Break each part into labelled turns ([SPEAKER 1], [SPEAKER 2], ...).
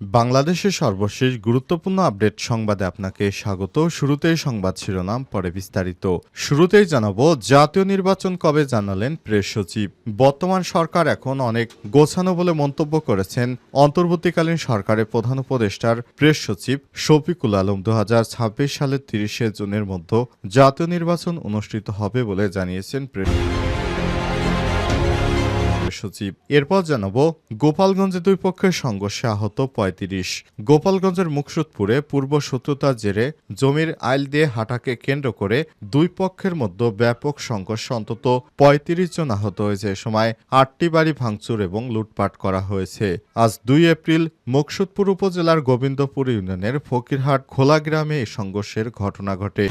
[SPEAKER 1] বাংলাদেশের সর্বশেষ গুরুত্বপূর্ণ আপডেট সংবাদে আপনাকে স্বাগত। শুরুতেই সংবাদ শিরোনাম, পরে বিস্তারিত। শুরুতেই জানাব, জাতীয় নির্বাচন কবে জানালেন প্রেস সচিব? বর্তমান সরকার এখন অনেক গোছানো বলে মন্তব্য করেছেন অন্তর্বর্তীকালীন সরকারের প্রধান উপদেষ্টার প্রেস সচিব শফিকুল আলম। দু হাজার ছাব্বিশ সালের তিরিশে জুনের মধ্যে জাতীয় নির্বাচন অনুষ্ঠিত হবে বলে জানিয়েছেন প্রেস সচিব। এরপর জানাব, গোপালগঞ্জে দুই পক্ষের সংঘর্ষে আহত পঁয়ত্রিশ। গোপালগঞ্জের মুকসুদপুরে পূর্ব শত্রুতার জেরে জমির আইল দিয়ে হাঁটাকে কেন্দ্র করে দুই পক্ষের মধ্যে ব্যাপক সংঘর্ষ। অন্তত পঁয়ত্রিশ জন আহত হয়েছে। এ সময় আটটি বাড়ি ভাঙচুর এবং লুটপাট করা হয়েছে। আজ দুই এপ্রিল মুকসুদপুর উপজেলার গোবিন্দপুর ইউনিয়নের ফকিরহাট খোলা গ্রামে এই সংঘর্ষের ঘটনা ঘটে।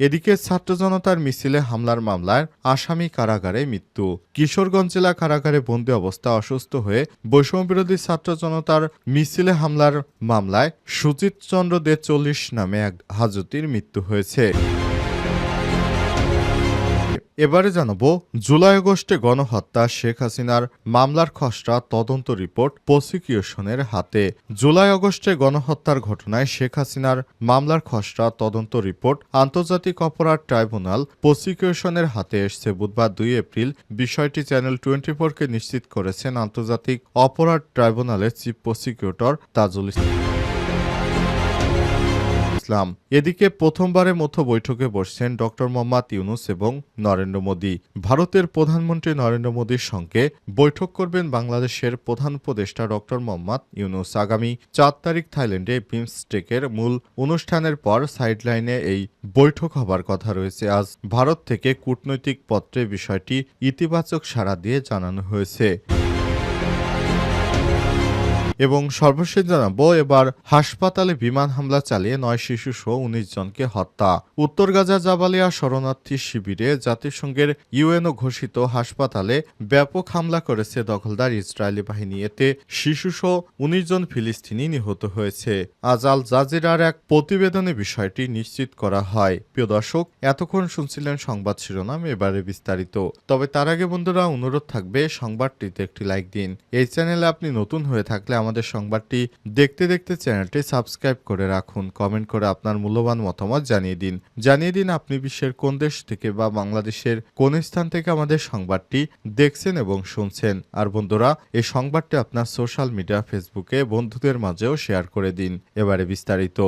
[SPEAKER 1] এদিকে ছাত্র জনতার মিছিলে হামলার মামলায় আসামি কারাগারে মৃত্যু। কিশোরগঞ্জ জেলা কারাগারে বন্দি অবস্থা অসুস্থ হয়ে বৈষম্যবিরোধী ছাত্র জনতার মিছিলে হামলার মামলায় সুচিত চন্দ্র দে চল্লিশ নামে এক হাজতির মৃত্যু হয়েছে। এবারে জানাব, জুলাই আগস্টে গণহত্যা শেখ হাসিনার মামলার খসড়া তদন্ত রিপোর্ট প্রসিকিউশনের হাতে। জুলাই আগস্টে গণহত্যার ঘটনায় শেখ হাসিনার মামলার খসড়া তদন্ত রিপোর্ট আন্তর্জাতিক অপরাধ ট্রাইব্যুনাল প্রসিকিউশনের হাতে এসছে বুধবার দুই এপ্রিল। বিষয়টি চ্যানেল টোয়েন্টি ফোরকে নিশ্চিত করেছেন আন্তর্জাতিক অপরাধ ট্রাইব্যুনালের চিফ প্রসিকিউটর তাজুল ইসলাম। ইসলাম। এদিকে প্রথমবারের মতো বৈঠকে বসছেন ডক্টর মোহাম্মদ ইউনুস এবং নরেন্দ্র মোদী। ভারতের প্রধানমন্ত্রী নরেন্দ্র মোদীর সঙ্গে বৈঠক করবেন বাংলাদেশের প্রধান উপদেষ্টা ডক্টর মোহাম্মদ ইউনুস। আগামী চার তারিখ থাইল্যান্ডে বিমস্টেকের মূল অনুষ্ঠানের পর সাইডলাইনে এই বৈঠক হবার কথা রয়েছে। আজ ভারত থেকে কূটনৈতিক পত্রে বিষয়টি ইতিবাচক সাড়া দিয়ে জানানো হয়েছে। এবং সর্বশেষ জানাব, এবার হাসপাতালে বিমান হামলা চালিয়ে নয় শিশু সহ উনিশ জনকে হত্যা। উত্তর গাজা জাবালিয়া শরণার্থী শিবিরে জাতিসংঘের ইউএনও ঘোষিত হাসপাতালে ব্যাপক হামলা করেছে দখলদার ইসরায়েলি বাহিনী। এতে শিশু সহ উনিশ জন ফিলিস্তিনি নিহত হয়েছে। আজ আল জাজিরার এক প্রতিবেদনে বিষয়টি নিশ্চিত করা হয়। প্রিয় দর্শক, এতক্ষণ শুনছিলেন সংবাদ শিরোনাম, এবারে বিস্তারিত। তবে তার আগে বন্ধুরা, অনুরোধ থাকবে, সংবাদটিতে একটি লাইক দিন। এই চ্যানেলে আপনি নতুন হয়ে থাকলে আমাদের সংবাদটি দেখতে দেখতে চ্যানেলটি সাবস্ক্রাইব করে রাখুন। কমেন্ট করে আপনার মূল্যবান মতামত জানিয়ে দিন। জানিয়ে দিন আপনি বিশ্বের কোন দেশ থেকে বা বাংলাদেশের কোন স্থান থেকে আমাদের সংবাদটি দেখছেন এবং শুনছেন। আর বন্ধুরা, এই সংবাদটি আপনার সোশ্যাল মিডিয়া, ফেসবুকে বন্ধুদের মাঝেও শেয়ার করে দিন। এবারে বিস্তারিত।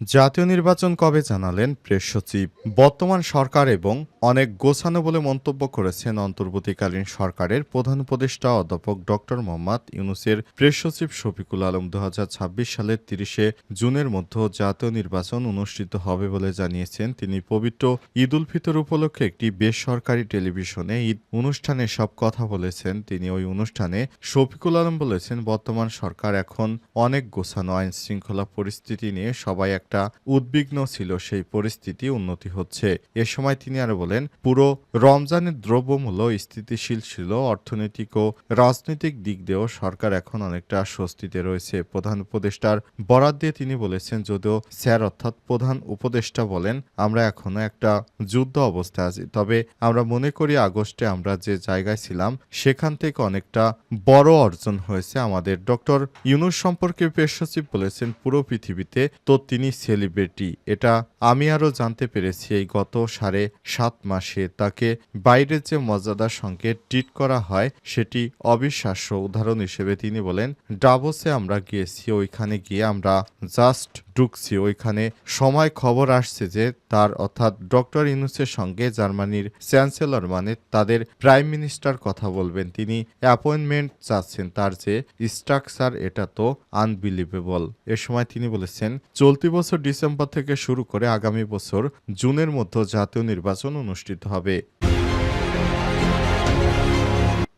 [SPEAKER 1] জাতীয় নির্বাচন কবে জানালেন প্রেস সচিব? বর্তমান সরকার এবং অনেক গোছানো বলে মন্তব্য করেছেন অন্তর্বর্তীকালীন সরকারের প্রধান উপদেষ্টা অধ্যাপক ডক্টর মোহাম্মদ ইউনুসের প্রেস সচিব শফিকুল আলম দু হাজার ছাব্বিশ সালের তিরিশে জুনের মধ্যে জাতীয় নির্বাচন অনুষ্ঠিত হবে বলে জানিয়েছেন তিনি। পবিত্র ঈদ উল ফিতর উপলক্ষে একটি বেসরকারি টেলিভিশনে ঈদ অনুষ্ঠানে সব কথা বলেছেন। তিনি ওই অনুষ্ঠানে শফিকুল আলম বলেছেন, বর্তমান সরকার এখন অনেক গোছানো আইন শৃঙ্খলা পরিস্থিতি নিয়ে সবাই একটা উদ্বিগ্ন ছিল, সেই পরিস্থিতি উন্নতি হচ্ছে। এ সময় তিনি আরও বলেন, পুরো রমজানের দ্রব্যমূল্য স্থিতিশীল ছিল, অর্থনৈতিক ও রাজনৈতিক দিক দিয়েও সরকার এখন অনেকটা স্বস্তিতে রয়েছে। প্রধান উপদেষ্টার বরাদ দিয়ে তিনি বলেছেন, যদিও স্যার অর্থাৎ প্রধান উপদেষ্টা বলেন, আমরা এখনও একটা যুদ্ধ অবস্থায় আছি। তবে আমরা মনে করি আগস্টে আমরা যে জায়গায় ছিলাম, সেখান থেকে অনেকটা বড় অর্জন হয়েছে আমাদের। ডক্টর ইউনুস সম্পর্কে পেশ সচিব বলেছেন, পুরো পৃথিবীতে তো তিনি সেলিব্রিটি। এটা আমি আরও জানতে পেরেছি এই গত সাড়ে সাত মাসে তাকে বাইরের যে মর্যাদার সঙ্গে ট্রিট করা হয় সেটি অবিশ্বাস্য উদাহরণ হিসেবে তিনি বলেন, ডাবোসে আমরা গিয়েছি, ওইখানে গিয়ে আমরা জাস্ট ঢুকছি। ওইখানে সময় খবর আসছে যে তার অর্থাৎ ডক্টর ইনুসের সঙ্গে জার্মানির চ্যান্সেলর মানে তাদের প্রাইম মিনিস্টার কথা বলবেন। তিনি অ্যাপয়েন্টমেন্ট চাচ্ছেন তার যে স্ট্রাকচার, এটা তো আনবিলিভেবল। এ সময় তিনি বলেছেন, চলতি বছর ডিসেম্বর থেকে শুরু করে আগামী বছর জুনের মধ্যে জাতীয় নির্বাচন অনুষ্ঠিত হবে।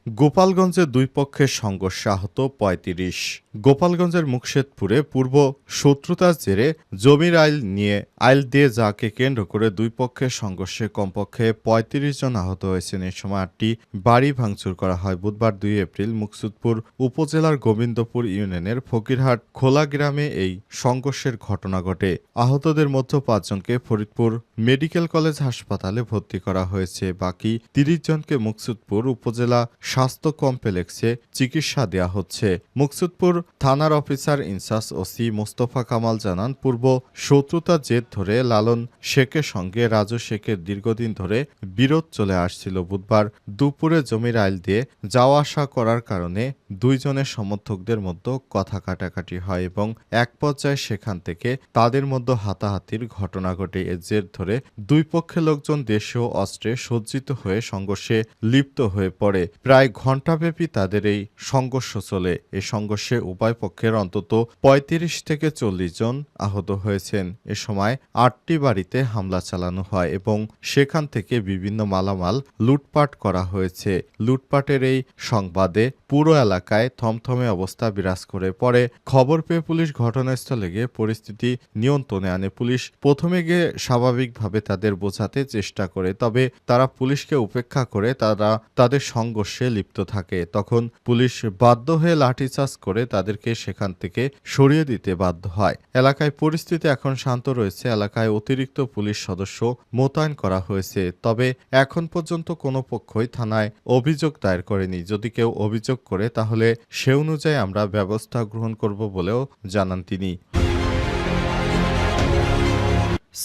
[SPEAKER 1] গোপালগঞ্জে দুই পক্ষের সংঘর্ষে আহত পঁয়ত্রিশ। গোপালগঞ্জের মুকশেদপুরে পূর্ব শত্রুতার জেরে জমির আইল নিয়ে আইল দিয়ে যাকে কেন্দ্র করে দুই পক্ষের সংঘর্ষে কমপক্ষে পঁয়ত্রিশ জন আহত হয়েছেন। এই সময় আটটি বাড়ি ভাঙচুর করা হয়। বুধবার দুই এপ্রিল মুকসুদপুর উপজেলার গোবিন্দপুর ইউনিয়নের ফকিরহাট খোলা গ্রামে এই সংঘর্ষের ঘটনা ঘটে। আহতদের মধ্যে পাঁচজনকে ফরিদপুর মেডিকেল কলেজ হাসপাতালে ভর্তি করা হয়েছে। বাকি তিরিশ জনকে মুকসুদপুর উপজেলা স্বাস্থ্য কমপ্লেক্সে চিকিৎসা দেওয়া হচ্ছে। মুকসুদপুর থানার officer in charge OC Mostafa Kamal জানান, পূর্ব শত্রুতা জেদ ধরে লালন শেখের সঙ্গে রাজু শেখের দীর্ঘদিন ধরে বিরোধ চলে আসছিল বুধবার দুপুরে জমির আইল দিয়ে। যাওয়া আসা করার কারণে দুইজনের সমর্থকদের মধ্যে কথা কাটাকাটি হয় এবং এক পর্যায়ে সেখান থেকে তাদের মধ্যে হাতাহাতির ঘটনা ঘটে। এর জের ধরে দুই পক্ষের লোকজন দেশীয় অস্ত্রে সজ্জিত হয়ে সংঘর্ষে লিপ্ত হয়ে পড়ে। প্রায় ঘণ্টাব্যাপী তাদের এই সংঘর্ষ চলে। এই সংঘর্ষে উভয় পক্ষের অন্তত পঁয়ত্রিশ থেকে চল্লিশ জন আহত হয়েছেন। এ সময় আটটি বাড়িতে হামলা চালানো হয় এবং সেখান থেকে বিভিন্ন মালামাল লুটপাট করা হয়েছে। লুটপাটের এই সংবাদে পুরো এলাকায় থমথমে অবস্থা বিরাজ করে পরে খবর পেয়ে পুলিশ ঘটনাস্থলে গিয়ে পরিস্থিতি নিয়ন্ত্রণে আনে। পুলিশ প্রথমে গিয়ে স্বাভাবিকভাবে তাদের বোঝাতে চেষ্টা করে, তবে তারা পুলিশকে উপেক্ষা করে তারা তাদের সংঘর্ষে লিপ্ত থাকে, তখন পুলিশ বাধ্য হয়ে লাঠিচার্জ করে তাদেরকে সেখান থেকে সরিয়ে দিতে বাধ্য হয়। এলাকায় পরিস্থিতি এখন শান্ত রয়েছে। এলাকায় অতিরিক্ত পুলিশ সদস্য মোতায়েন করা হয়েছে। তবে এখন পর্যন্ত কোনো পক্ষই থানায় অভিযোগ দায়ের করেনি। যদি কেউ অভিযোগ করে, তাহলে সে অনুযায়ী আমরা ব্যবস্থা গ্রহণ করব বলেও জানান তিনি।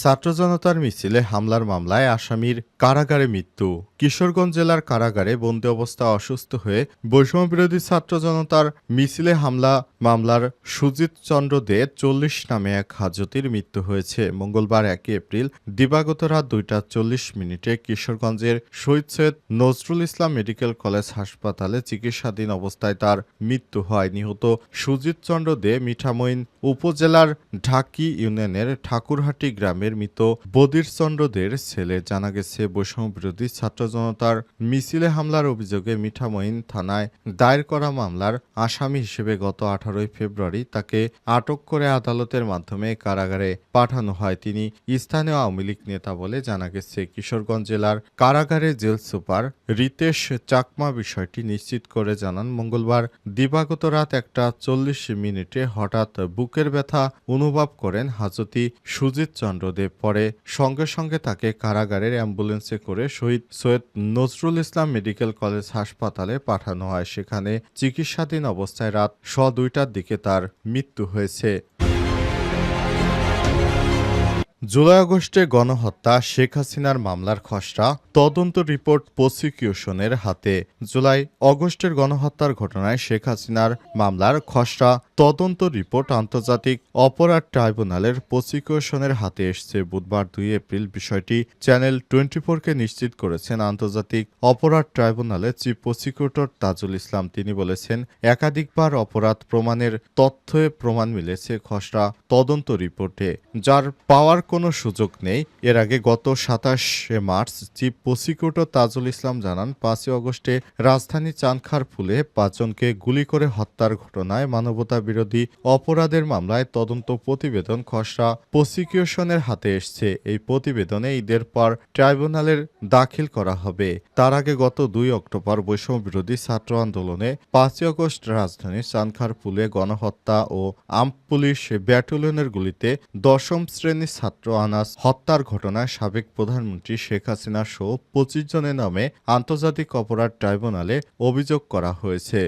[SPEAKER 1] ছাত্র জনতার মিছিলে হামলার মামলায় আসামির কারাগারে মৃত্যু। কিশোরগঞ্জ জেলার কারাগারে বন্দি অবস্থা অসুস্থ হয়ে বৈষম্যবিরোধী ছাত্র জনতার মিছিলে হামলা, মামলার সুজিত চন্দ্র দে চল্লিশ নামে এক হাজতির মৃত্যু হয়েছে। মঙ্গলবার একই এপ্রিল, দিবাগত রাত দুইটা চল্লিশ মিনিটে কিশোরগঞ্জের শহীদ সৈয়দ নজরুল ইসলাম মেডিকেল কলেজ হাসপাতালে চিকিৎসাধীন অবস্থায় তার মৃত্যু হয়। নিহত সুজিত চন্দ্র দে মিঠামইন উপজেলার ঢাকি ইউনিয়নের ঠাকুরহাটি গ্রামের মৃত বদির চন্দ্র দের ছেলে জানা গেছে বৈষম্য বিরোধী ছাত্র জনতার মিছিলে হামলার অভিযোগে মিঠামইন থানায় দায়ের করা মামলার আসামি হিসেবে গত আঠারোই ফেব্রুয়ারি তাকে আটক করে আদালতের মাধ্যমে কারাগারে পাঠানো হয়। তিনি স্থানীয় আওয়ামী লীগ নেতা বলে জানা গেছে। কিশোরগঞ্জ জেলার কারাগারে জেল সুপার রিতেশ চাকমা বিষয়টি নিশ্চিত করে জানান, মঙ্গলবার দিবাগত রাত একটা চল্লিশ মিনিটে হঠাৎ বুকের ব্যথা অনুভব করেন হাজতি সুজিত চন্দ্রদেব পরে সঙ্গে সঙ্গে তাকে কারাগারের অ্যাম্বুলেন্সে করে শহীদ সৈয়দ নজরুল ইসলাম মেডিকেল কলেজ হাসপাতালে পাঠানো হয়। সেখানে চিকিৎসাধীন অবস্থায় রাত স দুইটার দিকে তার মৃত্যু হয়েছে। জুলাই আগস্টে গণহত্যা শেখ হাসিনার মামলার খসড়া, তদন্ত রিপোর্ট প্রসিকিউশনের হাতে। জুলাই অগস্টের গণহত্যার ঘটনায় শেখ হাসিনার মামলার খসড়া, তদন্ত রিপোর্ট আন্তর্জাতিক অপরাধ ট্রাইব্যুনালের প্রসিকিউশনের হাতে এসছে। বুধবার দুই এপ্রিল বিষয়টি চ্যানেল টোয়েন্টি ফোরকে নিশ্চিত করেছেন আন্তর্জাতিক অপরাধ ট্রাইব্যুনালের চিফ প্রসিকিউটর তাজুল ইসলাম। তিনি বলেছেন, একাধিকবার অপরাধ প্রমাণের তথ্যে প্রমাণ মিলেছে খসড়া তদন্ত রিপোর্টে, যার পাওয়ার কোনো সুযোগ নেই। এর আগে গত সাতাশে March chief prosecutor Tajul Islam জানান, পাঁচই অগস্টে রাজধানী চানখার ফুলে পাঁচজনকে গুলি করে হত্যার ঘটনায় মানবতা বিরোধী অপরাধের মামলায় তদন্ত প্রতিবেদন খসড়া প্রসিকিউশনের হাতে এসছে। এই প্রতিবেদনে ঈদের পর ট্রাইব্যুনালের দাখিল করা হবে। তার আগে গত দুই অক্টোবর বৈষম্য বিরোধী ছাত্র আন্দোলনে পাঁচই অগস্ট রাজধানীর চানখার পুলে গণহত্যা ও আম পুলিশ ব্যাটালিয়নের গুলিতে দশম শ্রেণির ছাত্র আনাস। হত্যার ঘটনায় সাবেক প্রধানমন্ত্রী শেখ হাসিনা সহ পঁচিশ জনের নামে আন্তর্জাতিক অপরাধ ট্রাইব্যুনালে অভিযোগ করা হয়েছে।